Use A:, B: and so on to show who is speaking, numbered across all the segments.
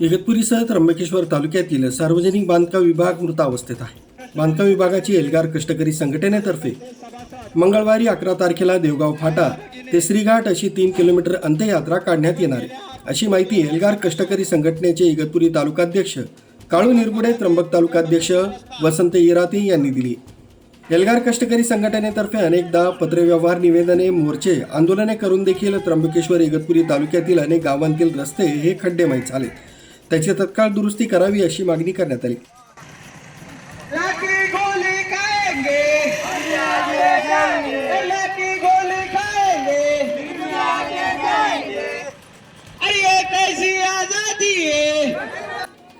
A: इगतपुरीसह त्र्यंबकेश्वर तालुक्यातील सार्वजनिक बांधकाम विभाग मृतावस्थेत आहे. बांधकाम विभागाची एल्गार कष्टकरी संघटनेतर्फे मंगळवारी अकरा तारखेला देवगाव फाटा ते श्रीघाट अशी तीन किलोमीटर अंत्ययात्रा काढण्यात येणार आहे. अशी माहिती एल्गार कष्टकरी संघटनेचे इगतपुरी तालुकाध्यक्ष काळू निरगुडे त्र्यंबक तालुकाध्यक्ष वसंत इराती यांनी दिली. एल्गार कष्टकरी संघटनेतर्फे अनेकदा पत्रव्यवहार निवेदने मोर्चे आंदोलने करून देखील त्र्यंबकेश्वर इगतपुरी तालुक्यातील अनेक गावांतील रस्ते हे खड्डेमय झाले त्याची तत्काळ दुरुस्ती करावी अशी मागणी करण्यात आली.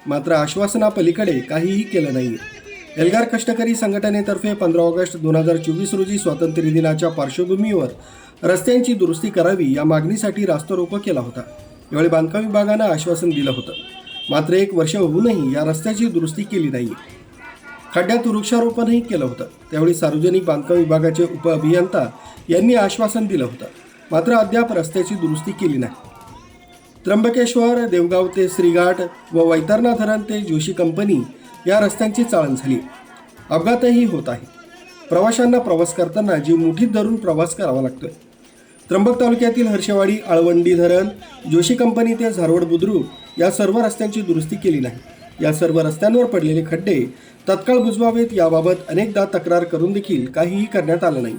A: मात्र आश्वासनापलीकडे काहीही केलं नाही एल्गार कष्टकरी संघटनेतर्फे पंधरा ऑगस्ट दोन हजार चोवीस रोजी स्वातंत्र्य दिनाच्या पार्श्वभूमीवर रस्त्यांची दुरुस्ती करावी या मागणीसाठी रास्तारोको केला होता. यावेळी बांधकाम विभागानं आश्वासन दिलं होतं. मात्र एक वर्ष होऊनही या रस्त्याची दुरुस्ती केली नाही. खड्ड्यात वृक्षारोपणही केलं होतं. त्यावेळी सार्वजनिक बांधकाम विभागाचे उपअभियंता यांनी आश्वासन दिलं होतं. मात्र अद्याप रस्त्याची दुरुस्ती केली नाही. त्र्यंबकेश्वर देवगाव ते श्रीघाट व वैतरणा धरण ते जोशी कंपनी या रस्त्यांची चाळण झाली. अपघातही होत आहे. प्रवाशांना प्रवास करताना जीव मुठीत धरून प्रवास करावा लागतोय. त्र्यंबक तालुक्यातील हर्षवाडी आळवंडी धरण जोशी कंपनी ते झारवड बुद्रुक या सर्व रस्त्यांची दुरुस्ती केली नाही. या सर्व रस्त्यांवर पडलेले खड्डे तत्काळ बुजवावेत याबाबत अनेकदा तक्रार करून देखील काहीही करण्यात आलं नाही.